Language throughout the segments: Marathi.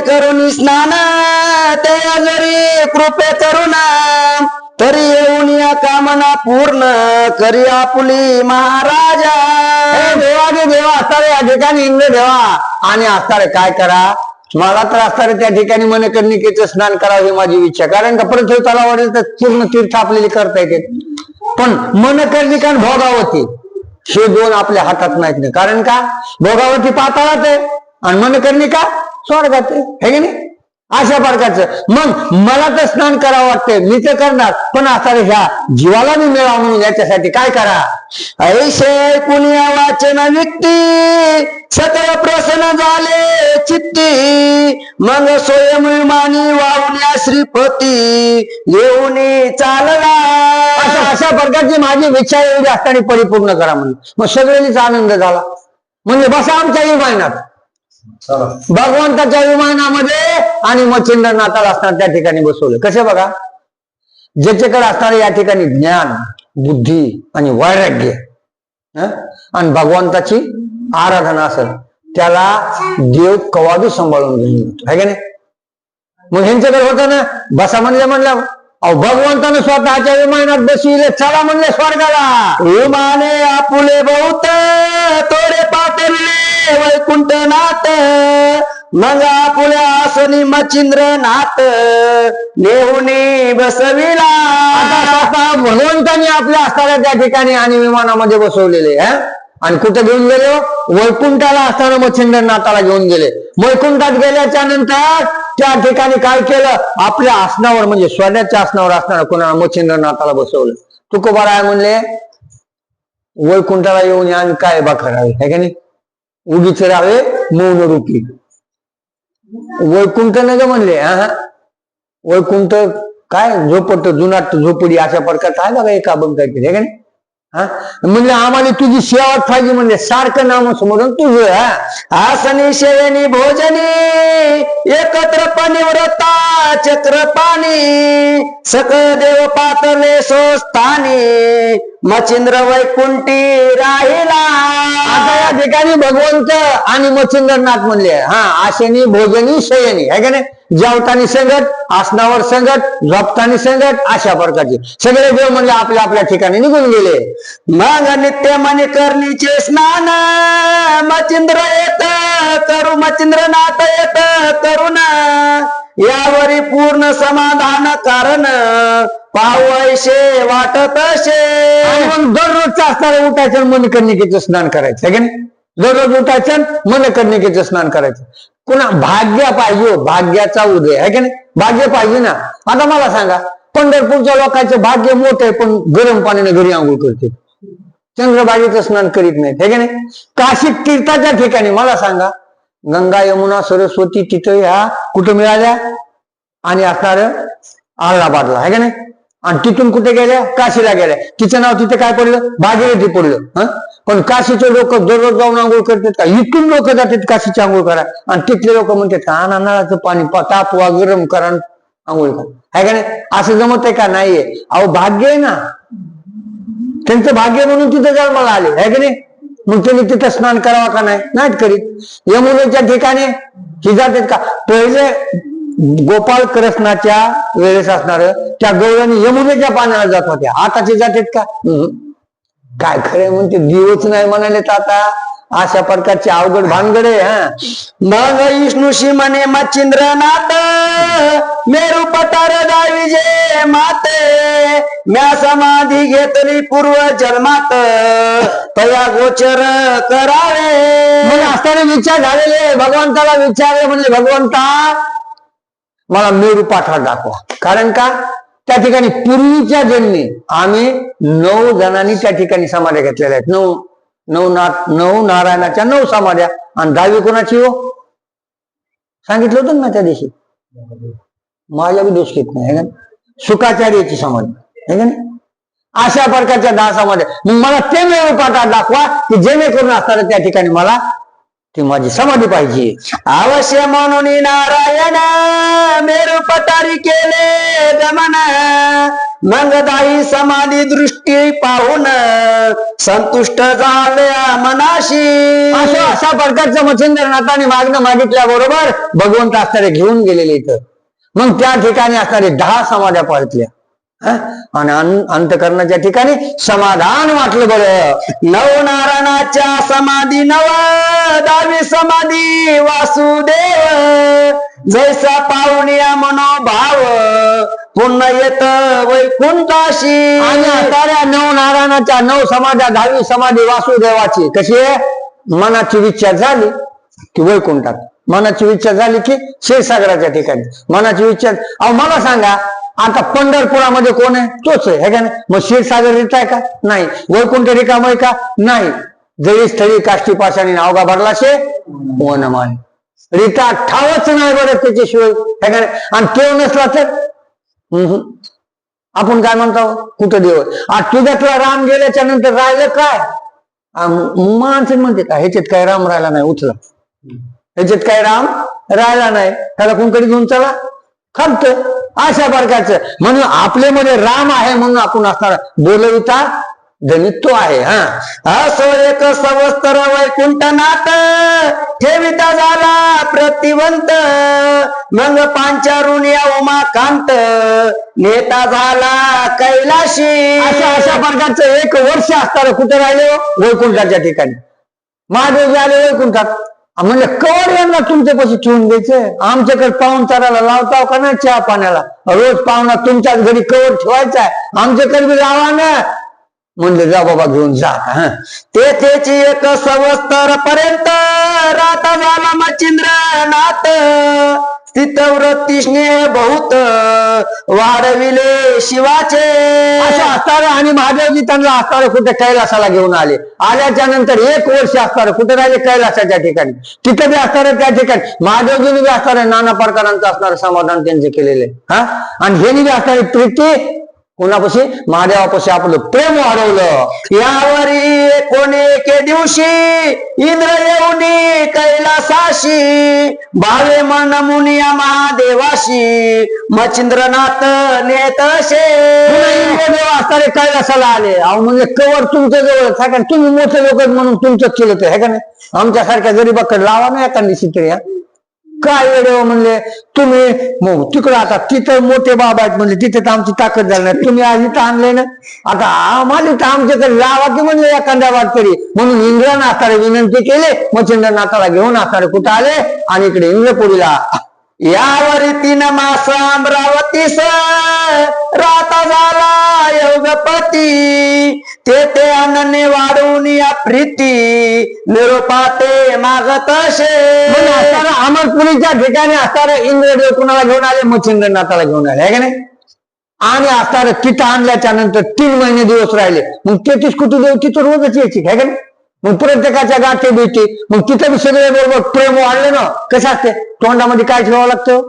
करून स्नान त्या जरी कृपे करून तरी येऊन या कामना पूर्ण करी आपुली महाराजा. देवा गे देवा असणारे या ठिकाणी इंद्र देवा. आणि असणारे काय करा? मला तर असणारे त्या ठिकाणी मनकर्णिकेचं स्नान करावं ही माझी इच्छा. कारण का परत तलावाडे तर पूर्ण तीर्थ आपल्याला करता येते. पण मनकर्णिका भोगावती हे दोन आपल्या हातात नाहीत ना कारण का? भोगावती पाताळात आहे. आणि मनकर्णिका स्वर्गात. आहे की नाही? अशा प्रकारचं. मग मला तर स्नान करावं वाटतंय. मी तर करणार. पण आता ह्या जीवाला मी मिळावा म्हणून याच्यासाठी काय करा? ऐशे पुण्या वाचन व्यक्ती सकळ प्रसन्न झाले चित्ती. मग स्वयंमानी वावल्या श्रीपती. येऊन चालला. अशा अशा प्रकारची माझी इच्छा एवढी असताना परिपूर्ण करा म्हणून. मग सगळ्यांनीच आनंद झाला. म्हणजे बसा आमच्या इमानात. भगवंताच्या विमानामध्ये आणि मच्छिंद्र नाताला असणार त्या ठिकाणी बसवलं. कसे बघा? ज्याच्याकडे असणार या ठिकाणी ज्ञान बुद्धी आणि वैराग्य आणि भगवंताची आराधना असेल त्याला देव कवादू सांभाळून घेऊन येतो. है का नाही? मग ह्यांच्याकडे होतं ना? बसा म्हणल्या म्हणलं अहो भगवंतानं स्वतःच्या विमानात बसविले चला म्हणले स्वर्गाला. विमाने आपुले बहुत तोडे पातळले वैकुंठ नात मग आपुल्या आसनी मच्छिंद्र नात नेहुनी बसविला. आता स्वतः भगवंतानी आपल्या असताना त्या ठिकाणी आणि विमानामध्ये बसवलेले हं? आणि कुठे घेऊन गेले हो? वैकुंठाला असताना मच्छिंद्र नाथाला घेऊन गेले. वैकुंठात गेल्याच्यानंतर त्या ठिकाणी काय केलं? आपल्या आसनावर म्हणजे सोन्याच्या आसनावर असणार कोणाला मच्छिंद्रनाथाला बसवलं. तुकोबाराय म्हणले वैकुंठाला येऊन आम्ही काय बा करावे है का नाही? उगीच राहावे मौन रूपी. वैकुंठ नग म्हणले हा वैकुंठ काय? झोपट जुनाट झोपडी अशा प्रकार आहे बघा एका बंग काहीतरी आहे का नाही? म्हणजे आम्हाला तुझी शेवट पाहिजे म्हणजे सारखं नाम स्मरण तुझ हा? आसनी शेवनी भोजनी एकत्र पनिव्रता चक्र पाणी सकळ देव पातले सोस्थानी मच्छिंद्र वैकुंठी राहिला. आता या ठिकाणी भगवंत आणि मच्छिंद्रनाथ म्हणले. हा आशेनी भोजनी शयनी. है का नाही? जेवतानी संगत आसनावर संगत झोपतानी संगत अशा प्रकारचे. सगळे देव म्हणले आपल्या आपल्या ठिकाणी निघून गेले. मग नित्य मणिकर्णीचे स्नान. मच्छिंद्र येत करू मच्छिंद्रनाथ येत करुण यावरी पूर्ण समाधान कारण पावशे वाटत शे मग दररोजच्या असणारं उठायचं मन मनकर्णिकेचं स्नान करायचं आहे नाही? दररोज उठायचं मन मनकर्णिकेचं स्नान करायचं. पुन्हा भाग्य पाहिजे हो, भाग्याचा उदय आहे की नाही? भाग्य पाहिजे ना? आता मला सांगा पंढरपूरच्या लोकांचं भाग्य मोठं आहे पण गरम पाण्याने घरी आंघोळ करते. चंद्रभागेचं स्नान करीत नाहीत हे की नाही? काशी तीर्थाच्या ठिकाणी मला सांगा गंगा यमुना सरस्वती तिथं ह्या कुठं मिळाल्या? आणि असणार अहलाबादला आहे का नाही? आणि तिथून कुठे गेल्या? काशीला गेल्या. तिचं नाव तिथे काय पडलं? भागीरथी पडलं हं? पण काशीचे लोक दररोज जाऊन आंघोळ करतात का? इथून लोक जातात काशीची आंघोळ करा आणि तिथले लोक म्हणतात का आणा नळाचं पाणी पा- तापवा गरम करा आणि आंघोळ करा. आहे का नाही? असं जमत आहे का? नाहीये. अहो भाग्य आहे ना. त्यांचं भाग्य म्हणून तिथे जन्माला आले. आहे की नाही? मग त्याने तिथं स्नान करावा का नाही? नाहीत करीत. यमुनेच्या ठिकाणी ही जातात का? पहिले गोपाळ कृष्णाच्या वेळेस असणार त्या गवळ्याने यमुनेच्या पाण्याला जात होत्या. आताचे जातात का? काय खरे म्हणते? दिवच नाही म्हणाले तर आता. अशा प्रकारची अवघड भानगड आहे हा. मग विष्णू शिमने मच्छिंद्र नाथ मेरू पटार दावी माते म्या समाधी घेतली पूर्व जन्मात. तया गोचर करावे. मग असताना विचार झालेले भगवंताला विचारले म्हणजे भगवंता मला मेरू पाठवा दाखवा. कारण का? त्या ठिकाणी पूर्वीच्या जन्मी आम्ही नऊ जणांनी त्या ठिकाणी समाध्या घेतलेल्या आहेत. नऊ नऊ ना नऊ नारायणाच्या नऊ समाध्या. आणि दहावी कोणाची हो? सांगितलं होतं ना त्या दिवशी. माझ्या बी दोष घेत नाही है सुखाचार्याची समाधी है का नाही? अशा प्रकारच्या दहा समाध्या. मग मला ते मेरू पाठात दाखवा की जेणेकरून असताना त्या ठिकाणी मला ती माझी समाधी पाहिजे. अवश्य म्हणून नारायण मेरू पटारी केले दमन मग समाधी दृष्टी पाहून संतुष्ट झाल्या मनाशी. अशा अशा प्रकारचं मच्छिंद्रनाथाने मागणं मागितल्या बरोबर भगवंत असणारे घेऊन गेलेले इथं. मग त्या ठिकाणी असणारे दहा समाध्या पाळतल्या. आणि अंतकरणाच्या ठिकाणी समाधान वाटलं बरं. नवनारायणाच्या समाधी नव दावी समाधी वासुदेव. जैसा पाहुण्या मनोभाव पुन्हा येत वैकुंठाशी. आणि असणाऱ्या नऊ नारायणाच्या नऊ समाध्या दहावी समाधी वासुदेवाची. कशी आहे? मनाची इच्छा झाली की वैकुंठात. मनाची इच्छा झाली की क्षीरसागराच्या ठिकाणी. मनाची इच्छा अहो मला सांगा आता पंढरपुरामध्ये कोण आहे? तोच आहे का नाही? मग क्षीरसागर रित आहे का? नाही. वैकुंठ रिकाम आहे का? नाही. जळी स्थळी काष्टी पाषाणी नावगा भरला शे? वनमान रिता ठावच नाही बरं त्याच्याशिवाय है का नाही? आणि तो नसला तर? आपण काय म्हणतो? कुठं देव? आज तुझ्यातला राम गेल्याच्यानंतर राहिलं काय? माणसं म्हणते का ह्याच्यात काय राम राहिला नाही? उठला ह्याच्यात काय राम राहिला नाही? त्याला कोणकडे घेऊन चला. खपत अशा प्रकारचं. म्हणून आपल्यामध्ये राम आहे म्हणून आपण असणार. बोलविता धनित्व आहे हा. असो एक सवस्तर वैकुंठनाथ ठेविता झाला प्रतिवंत. मग पांचारून या उमाकांत. नेता झाला कैलाशी. अशा अशा प्रकारचं एक वर्ष असणार कुठे राहिले? वैकुंठाच्या ठिकाणी. महादेव झाले वैकुंठात. म्हणलं कवर यांना तुमच्यापासून ठेवून द्यायचे आमच्याकडे पाहुण चारायला लावताव का नाही चहा पाण्याला? रोज पाहुणा तुमच्याच घरी कवर ठेवायचा आहे आमच्याकडे बी लावा ना. म्हणलं जा बाबा घेऊन जा तेथेची एक सवस्तर पर्यंत राता झाला मच्छिंद्र नाथ. स्नेह बहुत वाढविले शिवाचे. असं असताना आणि महादेवजी त्यांना असताना कुठे कैलासाला घेऊन आले. आल्याच्यानंतर एक वर्ष असताना कुठे राहिले? कैलासाच्या ठिकाणी. तिथे बी असताना त्या ठिकाणी. महादेवजीने बी असताना नाना प्रकारांचं असणारं समाधान त्यांचे केलेले हा? आणि ह्यांनी बी असणार प्रीती कोणापाशी? महादेवापाशी आपलं प्रेम वाढवलं. यावरी कोणी एके दिवशी इंद्र येऊनी कैलासाशी भावे मन मुनिया महादेवाशी मच्छिंद्रनाथ नेतशे. इंद्रदेव असणारे कैलासाला आले. अहो म्हणजे कवर तुमच्या जवळ आहे का तुम्ही मोठे लोक म्हणून तुमचं केलं ते है का नाही? आमच्यासारख्या गरीबाकडे लावा ना तरी हा. काय वेळ हो म्हणले? तुम्ही मग तिकडं आता तिथं मोठे बाबा आहेत म्हणजे तिथे तर आमची ताकद झाली नाही. तुम्ही आज इथं आणले ना? आता आम्हाला इथं आमच्याकडे लावा की म्हणले एखाद्या वाट तरी म्हणून इंद्र असणारे विनंती केली मच्छिंद्र नाथाला घेऊन असणारे कुठं आले? आणि इकडे इंद्रपुरीला. यावरी तीन मास अमरावतीस राता झाला योगपती. ते ते अनन्य वाढवून या प्रीती निरोपाते मागत असे अमरपुरीच्या ठिकाणी असताना इंद्रदेव कुणाला घेऊन आले? मच्छिंद्रनाथाला घेऊन आले का नाही? आणि असणार किट आणल्याच्या नंतर तीन महिने दिवस राहिले. मग तेहतीस कोटी देव तिथं रोजच यायची काय का नाही? मग प्रत्येकाच्या गाठी भेटी. मग तिथं बी सगळे बरोबर प्रेम वाढले ना कसं असते? तोंडामध्ये काय ठेवावं लागतं?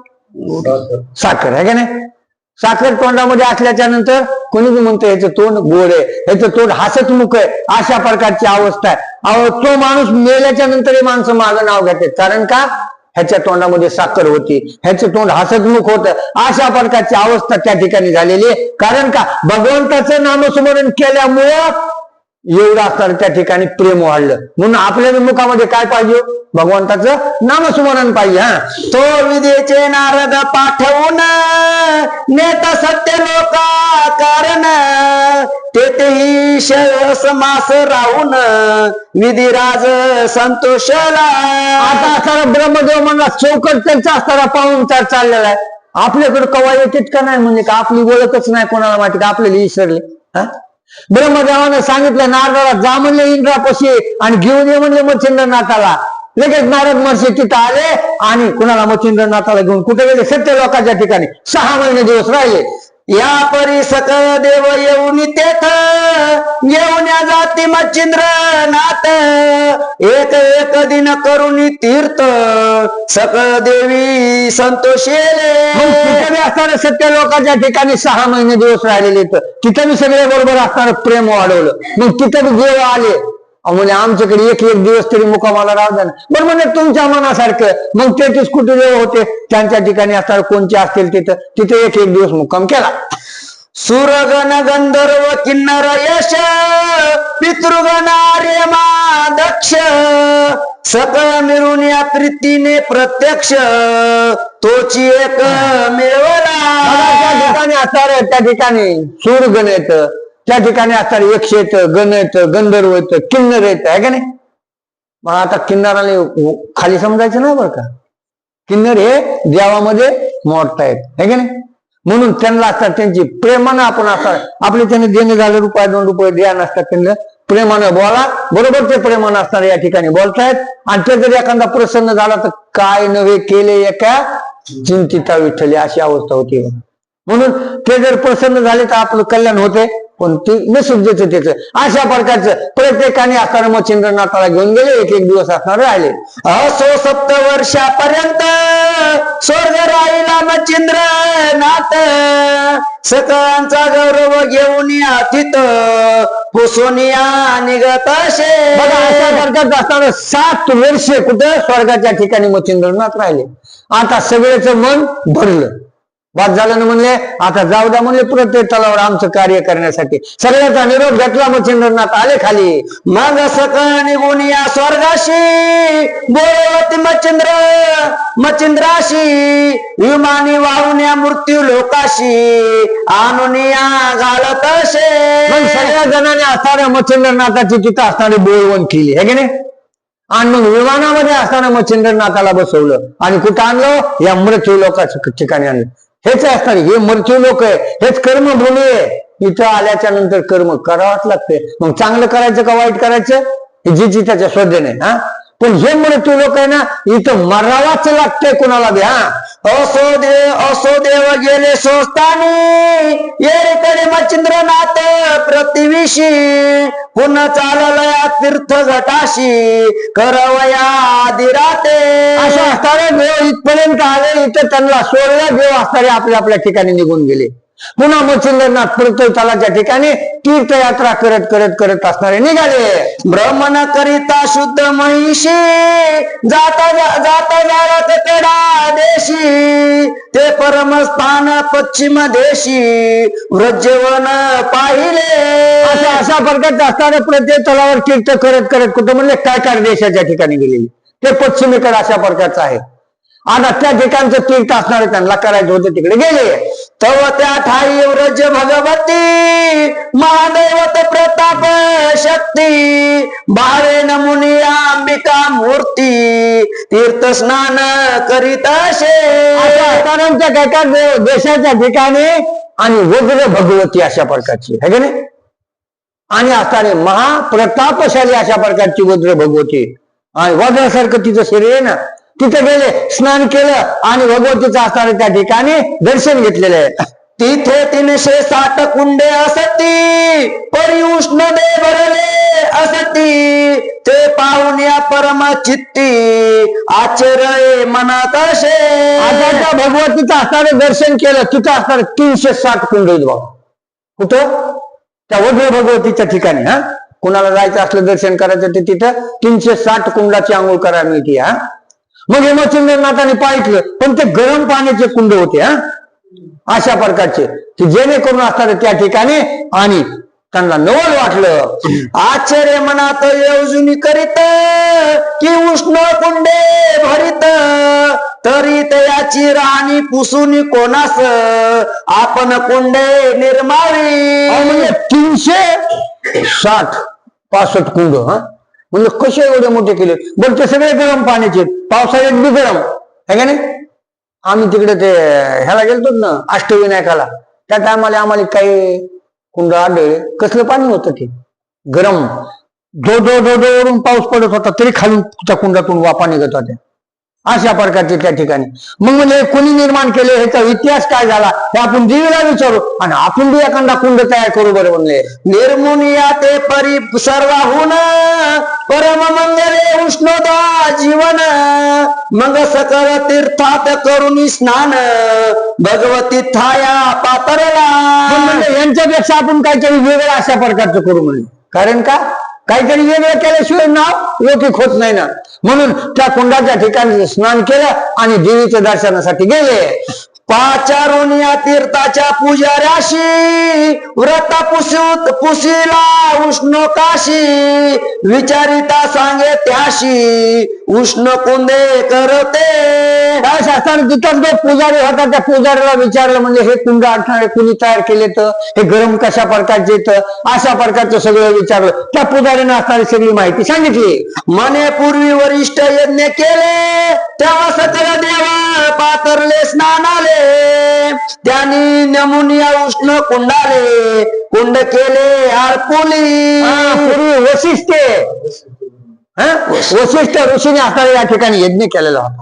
साखर आहे का नाही? साखर तोंडामध्ये असल्याच्या नंतर कोणी बी म्हणतं तोंड गोड आहे याचं तोंड हसतमुख आहे. अशा प्रकारची अवस्था आहे. अहो तो माणूस मेल्याच्या नंतर हे माणसं माझं नाव घेते. कारण का? ह्याच्या तोंडामध्ये साखर होती. ह्याचं तोंड हसतमुख होत. अशा प्रकारची अवस्था त्या ठिकाणी झालेली आहे. कारण का? भगवंताचं नामस्मरण केल्यामुळं एवढं असताना त्या ठिकाणी प्रेम वाढलं. म्हणून आपल्या मुखामध्ये काय पाहिजे? भगवंताचं नामस्मरण पाहिजे हा. तो विदेचे नारद पाठवून नेता सत्य लोका कारण तेथेही शरस मास राहून विधिराज संतोषला. आता असताना ब्रह्मदेव म्हणला चौकट त्यांचा असताना पाहून चार चाललेला आहे. आपल्याकडे कवायतीत का नाही म्हणजे का? आपली ओळखच नाही कोणाला माहिती का? आपल्याला विसरले हा? ब्रह्मदेवानं सांगितलं नारदाला जा म्हणले इंद्रापशी आणि घेऊन ये म्हणले मच्छिंद्रनाथाला. लगेच नारद महर्षी तिथं आले आणि कुणाला मच्छिंद्रनाथाला घेऊन कुठे गेले? सत्य लोकांच्या ठिकाणी. सहा महिने दिवस राहिले. या परी सकळ देव येऊन तेथ येऊन या मच्छिंद्र नाथ एक एक दिन करुणी तीर्थ सकळ देवी संतोषेले. हो, असणार सत्य लोकांच्या ठिकाणी सहा महिने दिवस राहिलेले तिथं मी सगळे बरोबर असणार प्रेम वाढवलं. मग तिथं देव आले. म्हणजे आमच्याकडे एक एक दिवस तरी मुकामाला राहू द्या बरं म्हणजे तुमच्या मनासारखं. मग तेहतीस कुठे देव होते. त्यांच्या ठिकाणी असणार कोणते असतील तिथं? तिथे एक एक दिवस मुक्काम केला. सुरगण गंधर्व किन्नर यश पितृगण दक्ष सकळ मिळून या प्रीतीने प्रत्यक्ष तोची एक मिळवला. त्या मिळवला ठिकाणी असणार त्या ठिकाणी सूर गण येत त्या ठिकाणी असणार यक्ष येत गण येत गंधर्व येत किन्नर येत आहे का नाही? मग आता किन्नराने खाली समजायचं नाही बरं का? किन्नर हे देवामध्ये मोडतायत आहे का नाही? म्हणून त्यांना असतात त्यांची प्रेमानं आपण असतात आपले त्यांनी देणे झाले रुपये दोन रुपये द्या नसतात त्यांना. प्रेमानं बोला. बरोबर ते प्रेमानं असणार या ठिकाणी बोलतायत. आणि ते जर एखादा प्रसन्न झाला तर काय नव्हे केले एका? चिंतिता विठ्ठली अशी अवस्था होती. म्हणून ते जर प्रसन्न झाले तर आपलं कल्याण होते. पण ते नशीब त्याचं. अशा प्रकारचं प्रत्येकाने असताना मग चंद्रनाथाला घेऊन गेले एक एक दिवस असणार राहिले. असो सप्त वर्षापर्यंत स्वर्ग राहिला मचिंद्रनाथ सकळांचा गौरव घेऊन या तिथं पुसून निघत असे. अशा प्रकारचं असणार सात वर्षे कुठं स्वर्गाच्या ठिकाणी मग राहिले. आता सगळ्याचं मन भरलं. बाद झालं म्हणले आता जाऊ द्या म्हणले प्रत्येक तलावर आमचं कार्य करण्यासाठी. सगळ्याचा निरोप घेतला मच्छिंद्रनाथ आले खाली. मग सकळ निघून या स्वर्गाशी. बोलवत मच्छिंद्र. मच्छिंद्राशी. विमानी वाहून या मृत्यू लोकाशी. आणून या घालत असे. सगळ्या जणांनी असणाऱ्या मच्छिंद्रनाथाची तिथं असणारी बोलवण केली. हे की नाही? आणि मग विमानामध्ये असताना मच्छिंद्रनाथाला बसवलं. आणि कुठं आणलं? या मृत्यू लोकांच्या ठिकाणी आणलं. हेच असणार हे मृत्यू लोक आहे हेच कर्मभूमी आहे. इथं आल्याच्यानंतर कर्म करावंच लागते मग चांगलं करायचं का वाईट करायचं? हे जी त्याच्या श्रद्धेने हा? पण हे म्हणतो लोक आहे ना इथं मरावाच लागतंय कुणाला बी हा? असो देव असो देव गेले सोस्तानी येरीकडे मच्छिंद्रनाथ प्रतिविशी. पुन्हा चाललया तीर्थ घटाशी करवया आदिराते. असं असणारे देव इथपर्यंत आले इथं त्यांना सोडल्या देव असणारे आपल्या आपल्या ठिकाणी निघून गेले. पुन्हा मच्छिंद्रनाथ प्रत्येकाच्या ठिकाणी तीर्थयात्रा करत करत करत असणारे निघाले. भ्रमण करिता शुद्ध महिषी जाता जाता जारत कडा देशी. ते परमस्थान पश्चिम देशी व्रजवन पाहिले. अशा अशा प्रकारचे असणारे प्रत्येक तलावर तीर्थ करत करत कुठं म्हणले काय काय देशाच्या ठिकाणी गेलेले. ते पश्चिमेकडे अशा प्रकारचं आहे. आता त्या ठिकाणचं तीर्थ असणारे त्यांना करायचं होतं तिकडे गेले. तव त्या ठाई व्रज भगवती महादैवत प्रताप शक्ती बाळे नमुनी अंबिका मूर्ती तीर्थ स्नान करीत असे. अशा काय काय देशाच्या ठिकाणी आणि वग्र भगवती अशा प्रकारची है की नाही? आणि असणारे महाप्रतापशाली अशा प्रकारची वज्र भगवती. आणि वज्रासारखं तिचं शरीर आहे ना तिथे गेले स्नान केलं आणि भगवतीचं असणारे त्या ठिकाणी दर्शन घेतलेलं आहे. तिथे तीनशे साठ कुंडे असती परी उष्ण दे भरले असती. ते पाहून या परम चित्ती आश्चर्य मनात असे. आता भगवतीचं असणारे दर्शन केलं तिथं असणारे तीनशे साठ कुंड बघा. कुठं? त्या वज्र भगवतीच्या ठिकाणी हा? कुणाला जायचं असलं दर्शन करायचं ते तिथं तीनशे साठ कुंडाची आंघोळ करायला मिळते हा? मग हेमचंद्रनाथाने पाहिलं पण ते गरम पाण्याचे कुंड होते हा? अशा प्रकारचे. की जेणेकरून असतात त्या ठिकाणी आणि त्यांना नवल वाटलं. आश्चर्य मनात योजनी करीत की उष्ण कुंडे भरित तरी तयाची राणी पुसून कोणास आपण कुंडे निर्मावी म्हणजे तीनशे साठ पासष्ट कुंड हा? म्हणजे कसे एवढे मोठे केले? बरं ते सगळे गरम पाण्याचे पावसाळ्यात बी गरम आहे का नाही आम्ही तिकडे ते ह्याला गेलतो ना अष्टविनायकाला त्या टायमाला आम्हाला काही कुंड आढळले कसलं पाणी होतं ते गरम धो धो धो धो वरून पाऊस पडत होता तरी खालून त्या कुंडातून वापा निघत होत्या अशा प्रकारचे त्या ठिकाणी. मग म्हणजे कोणी निर्माण केले? ह्याचा इतिहास काय झाला? हे आपण देवीला विचारू. आणि आपण बी एखादा कुंड तयार करू बरं म्हणले. निर्मुनिया ते परी सर्वाहून परम मंगले उष्णता जीवन. मग सकळ तीर्थात करून स्नान. भगवती थाया पातरला यांच्यापेक्षा आपण काहीतरी वेगळं अशा प्रकारचं करू म्हणले. कारण का? काहीतरी वेगळं केल्याशिवाय नाव लौकिक होत नाही ना. म्हणून त्या कुंडाच्या ठिकाणी स्नान केलं आणि देवीच्या दर्शनासाठी गेले. पाचारून या तीर्थाच्या पुजाऱ्याशी व्रत पुसूत पुसीला उष्ण काशी विचारिता सांगे त्याशी उष्ण कुंदे करते. काय शास्त्राने जो पुजारी होता त्या पुजाऱ्याला विचारलं म्हणजे हे कुंड आठवणे कुणी तयार केले तर? हे गरम कशा प्रकारचे तर? अशा प्रकारचं सगळं विचारलं. त्या पुजारीने असणारी सगळी माहिती सांगितली. मने पूर्वी वरिष्ठ यज्ञ केले तेव्हा सकल देवा पातरले स्नानाले. त्यांनी नमुनिया उष्ण कुंडाले. कुंड केले पूर्वी वशिष्ठ हं? वशिष्ठ ऋषीने असणारे या ठिकाणी यज्ञ केलेला होता.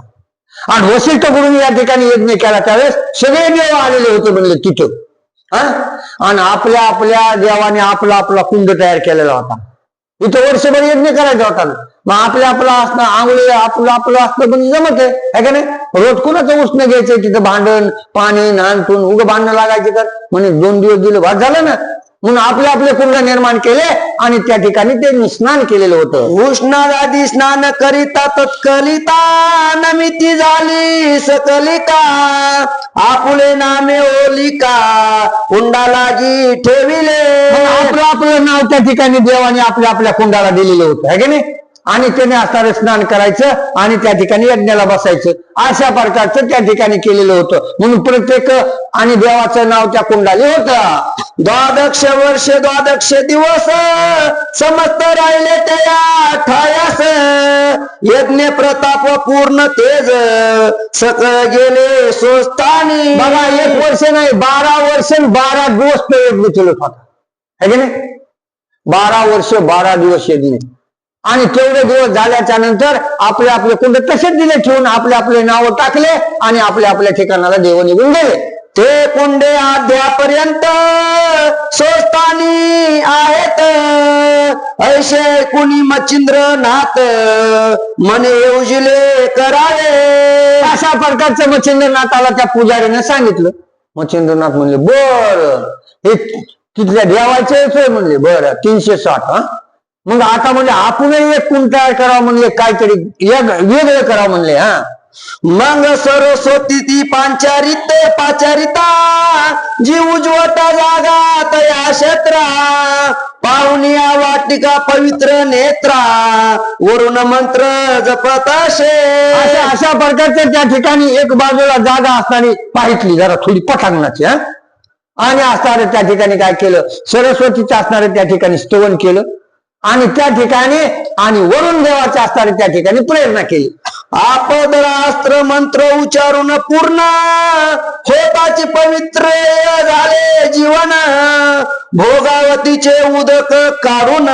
आणि वशिष्ठ गुरुने या ठिकाणी यज्ञ केला. त्यावेळेस सगळे देव आलेले होते म्हणले तिथं. हं? आणि आपल्या आपल्या देवाने आपला आपला कुंड तयार केलेला होता. इथं वर्षभर यज्ञ करायचा होता मग आपलं आपलं असणं आंघोळी आपलं आपलं असणं पण जमत आहे. का नाही? रोज कुणाचं उष्ण घ्यायचंय तिथं भांडण पाणी नानटून उगं भांडणं लागायचे तर? म्हणे दोन दिवस दिलं भात झालं ना. म्हणून आपले आपले कुंड निर्माण केले आणि त्या ठिकाणी ते स्नान केलेलं होतं. उष्णादी स्नान करिता तत्कलिता नमिती झाली सकलिका आपुले नामे ओलिका कुंडालागी ठेविले. आपलं आपलं नाव त्या ठिकाणी देवाने आपल्या आपल्या कुंडाला दिलेलं होतं है की नाही? आणि त्याने असणारे स्नान करायचं आणि त्या ठिकाणी यज्ञाला बसायचं. अशा प्रकारचं त्या ठिकाणी केलेलं होतं. म्हणून प्रत्येक आणि देवाचं नाव त्या कुंडाले होतं. द्वादक्ष वर्ष द्वादक्ष दिवस समस्त राहिले त्या ठायास. यज्ञ प्रताप पूर्ण तेज. सक गेले स्वस्तानी बघा एक वर्ष नाही बारा वर्ष आणि बारा दिवस तो यज्ञ चलत होता. है की नाही? बारा वर्ष बारा दिवस यज्ञ. आणि तेवढे दिवस झाल्याच्यानंतर आपले आपले कुंड तसेच दिले ठेवून आपले आपले नाव टाकले आणि आपल्या आपल्या ठिकाणाला देव निघून गेले. ते कुंडे अद्यापर्यंत स्वस्तानी आहेत. ऐशे कुणी मच्छिंद्र नाथ मने योजिले करावे. अशा प्रकारचं मच्छिंद्रनाथाला त्या पुजारीने सांगितलं. मच्छिंद्रनाथ म्हणले बर. हे तिथल्या देवाचे म्हणले बर तीनशे साठ हा. मग आता म्हणजे आपणही एक कुंड तयार करावं म्हणले काहीतरी वेगळं करावं म्हणले हा? मग सरस्वती ती पांचारित पाचारिता जी उज्वटा जागा तया क्षेत्रा पाहुनिया वाटिका पवित्र नेत्रा वरुण मंत्र जपताशे अशा अशा प्रकारच्या त्या ठिकाणी एक बाजूला जागा असताना पाहितली जरा थोडी पटांगणाची हा? आणि असणारे त्या ठिकाणी काय केलं? सरस्वतीचं असणारे त्या ठिकाणी स्तवन केलं. आणि त्या ठिकाणी आणि वरून देवाच्या असणारे त्या ठिकाणी प्रेरणा केली. आपदरास्त्र मंत्र उच्चारून पूर्ण होताचे पवित्र झाले जीवन. भोगावतीचे उदक काढून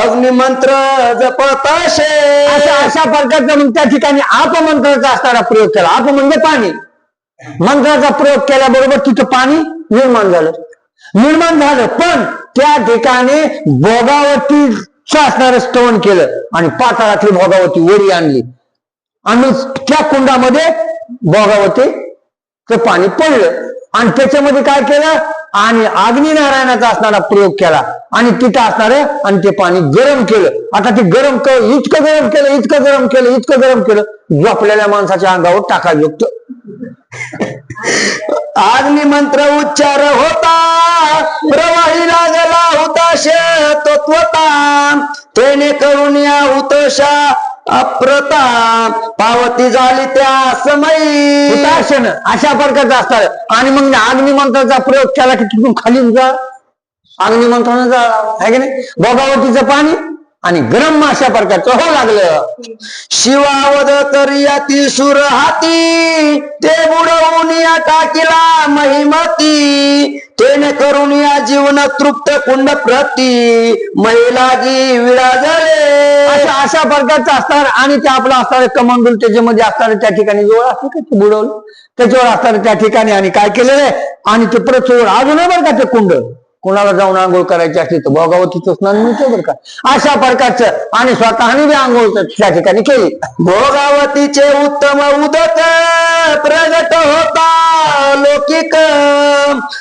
अग्निमंत्र जपताशे. अशा अशा प्रकारचा मग त्या ठिकाणी आपमंत्राचा असणारा प्रयोग केला. आप म्हणजे पाणी. मंत्राचा प्रयोग केल्याबरोबर तिथं पाणी निर्माण झालं. निर्माण झालं. पण त्या ठिकाणी भोगावतीचं असणारं स्तवन केलं आणि पाताळातली भोगावती वरी आणली. आणि त्या कुंडामध्ये भोगावती पाणी पडलं. आणि त्याच्यामध्ये काय केलं? आणि अग्निनारायणाचा असणारा प्रयोग केला. आणि तिथं असणार आणि ते पाणी गरम केलं. आता ते गरम इतकं गरम केलं इतकं गरम केलं इतकं गरम केलं झोपलेल्या माणसाच्या अंगावर टाका युक्त अग्निमंत्र उच्चार होता प्रवाही लागला होता तत्वता तेने करून या उतशा अप्रता पावती झाली त्या समयी. हुताशन अशा प्रकारचं असतात आणि मग अग्निमंत्राचा प्रयोग केला की तिथून खाली जा. अग्निमंत्रानं जा. आहे की नाही? भोगावतीचं पाणी. आणि गरम अशा प्रकारचं हो लागलं. शिवावद करिया ती सुर हाती ते बुडवून या टाकीला महिमती. तेने करून या जीवन तृप्त कुंड प्रती. महिलागी विराजले झाले. अशा अशा प्रकारचं असणार आणि ते आपलं असणार कमंडूल त्याच्यामध्ये असणार त्या ठिकाणी जवळ असते का ते बुडवलं त्याच्यावर असणार त्या ठिकाणी आणि काय केलेलं आहे? आणि ते परत अजून बरं का ते कुंड? कोणाला जाऊन आंघोळ करायची असली तर भोगावतीचं स्नान मिळतं बरं का? अशा प्रकारचं आणि स्वतःने बी आंघोळ त्या ठिकाणी केली. भोगावतीचे उत्तम उदक प्रगट होता लौकिक.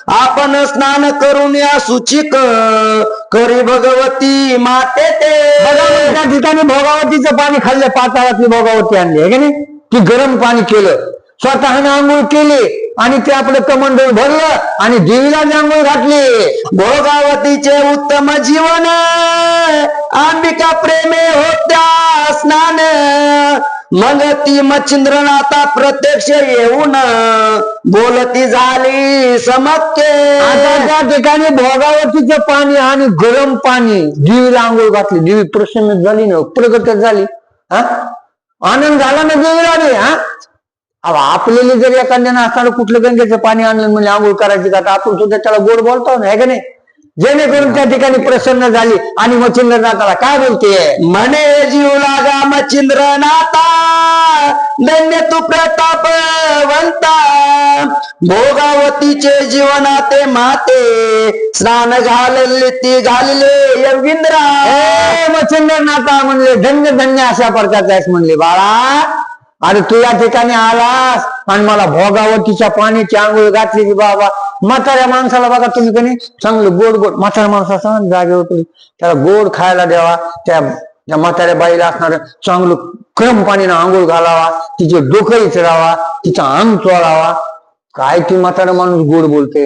आपण स्नान करून या सुचिक. करी भगवती माते ते. त्या ठिकाणी भोगावतीचं पाणी खाल्लं पाताळातली भोगावती आणली आहे की नाही? ती गरम पाणी केलं. स्वतःने आंघोळ केली आणि ते आपलं कमंडल भरलं आणि देवीला जांभूळ घातली. भोगावतीचे उत्तम जीवन अंबिका प्रेमे होत्या स्नान. मग ती मच्छिंद्रनाथा प्रत्यक्ष येऊन बोलती झाली समक्के. आता त्या ठिकाणी भोगावतीचं पाणी आणि गरम पाणी देवीला आंघोळ घातली. देवी प्रसन्न झाली ना प्रगत झाली. हा? आनंद झाला ना देवीला हा? अहो, आपल्याला जर एखाद्यानं असताना कुठलं गंगेचं पाणी आणलं म्हणजे आंघोळ करायची का तर आपण सुद्धा त्याला गोड बोलतो ना है का नाही? जेणेकरून त्या ठिकाणी प्रसन्न झाली आणि मच्छिंद्रनाथाला काय बोलते म्हणे जीव लागा मच्छिंद्रनाथा धन्य तू प्रतापवंता भोगावतीचे जीवनाते माते स्नान घालले ती घालले यविंद्रा ए मच्छिंद्रनाथा म्हणले धन्य धन्य अशा प्रकारचे आहेस म्हणले बाळा. अरे तू या ठिकाणी आलास आणि मला भोगावतीच्या पाण्याची आंघोळ घातली की बाबा. म्हाताऱ्या माणसाला बघा तुम्ही कोणी चांगलं गोड गोड. म्हाताऱ्या माणसाचा जागेवर तुम्ही त्याला गोड खायला द्यावा. त्या त्या म्हाताऱ्या बाईला असणार चांगलं क्रम पाणीनं आंघोळ घालावा. तिचे डोकं इचरावा तिचा अंग चोळावा. काय ती म्हातारा माणूस गोड बोलते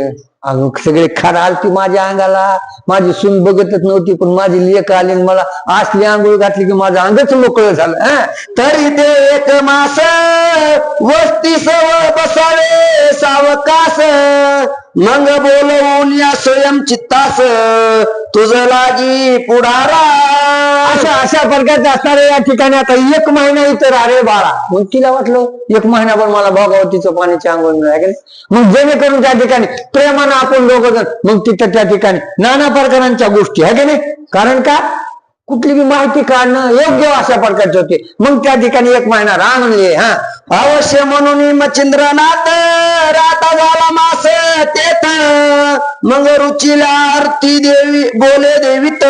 सगळे खार आलती माझ्या अंगाला. माझी सून बघतच नव्हती पण माझी लेख आली मला असली आंघोळ घातली की माझं अंगच मोकळं झालं तरी ते एक मास वस्ती सव बसावे सावकास. मग बोलवून या स्वयं चित्तास तुझ लागी पुढारा. अशा अशा प्रकारचे असणारे या ठिकाणी आता एक महिना इतर अरे बाळा. मग तिला वाटलं एक महिनाभर मला भोगावतीचं पाण्याची आंघोळ मिळाली नाही? मग जेणेकरून त्या ठिकाणी प्रेमानं आपण दोघ मग तिथं त्या ठिकाणी नाना प्रकारांच्या गोष्टी आहे की नाही? कारण का? कुठली बी माहिती काढणं योग्य अशा प्रकारचे होते. मग त्या ठिकाणी एक महिना रांगणले म्हणजे, हा. अवश्य म्हणून मच्छिंद्रनाथ राता झाला मास तेथ. मग रुचीला आरती देवी बोले देवीत.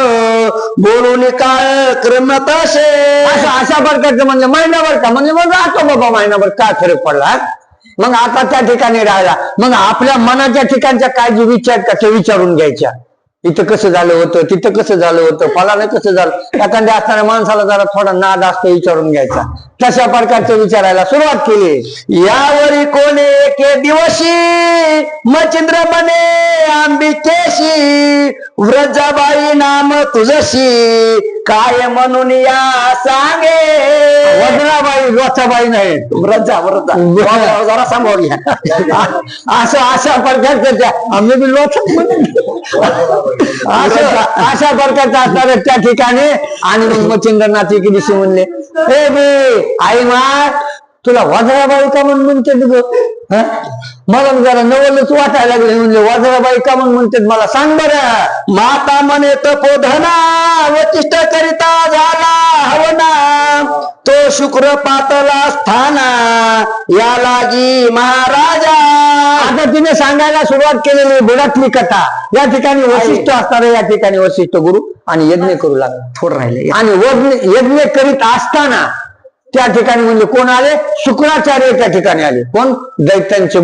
बोलून काळ क्रमत असे असं अशा प्रकारचं म्हणलं महिनाभर का? म्हणजे मग राहतो बाबा महिनाभर. का फरक पडला? मग आता त्या ठिकाणी राहिला. मग आपल्या मनाच्या ठिकाणच्या काळजी विचार का? ते विचारून घ्यायच्या. इथं कसं झालं होतं तिथं कसं झालं होतं फलानं कसं झालं? एखाद्या असणाऱ्या माणसाला जरा थोडा नाद असतो विचारून घ्यायचा. तशा प्रकारचं विचारायला सुरुवात केली? यावरी कोणे एके दिवशी मच्छिंद्र म्हणे अंबिकेशी व्रजाबाई नाम तुझशी काय म्हणून या सांगे? वज्राबाई लोचाबाई नाही. व्रजा व्रजा. जरा सांभाळून घ्या. असं अशा प्रकारचं त्या आम्ही बी असं अशा प्रकारचं असणार त्या ठिकाणी. आणि मग मच्छिंद्रनाथ एके दिवशी म्हणले ए बे आई मा तुला वज्राबाई का म्हणून म्हणते हं? मला जरा नवलच वाटायला लागले म्हणले वज्राबाई का म्हणून म्हणते? मला सांग बरं. माता म्हणे तपोधना वचिष्ठ करिता झाला हवना. तो शुक्र पातला स्थाना या लागी महाराजा. आता तिने सांगायला सुरुवात केलेली बुडातली कथा. या ठिकाणी वशिष्ठ असणारे या ठिकाणी वशिष्ठ गुरु आणि यज्ञ करू लागला. थोडं राहिले. आणि यज्ञ करीत असताना त्या ठिकाणी म्हणजे कोण आले? शुक्राचार्य त्या ठिकाणी आले. कोण? दैत्यांचे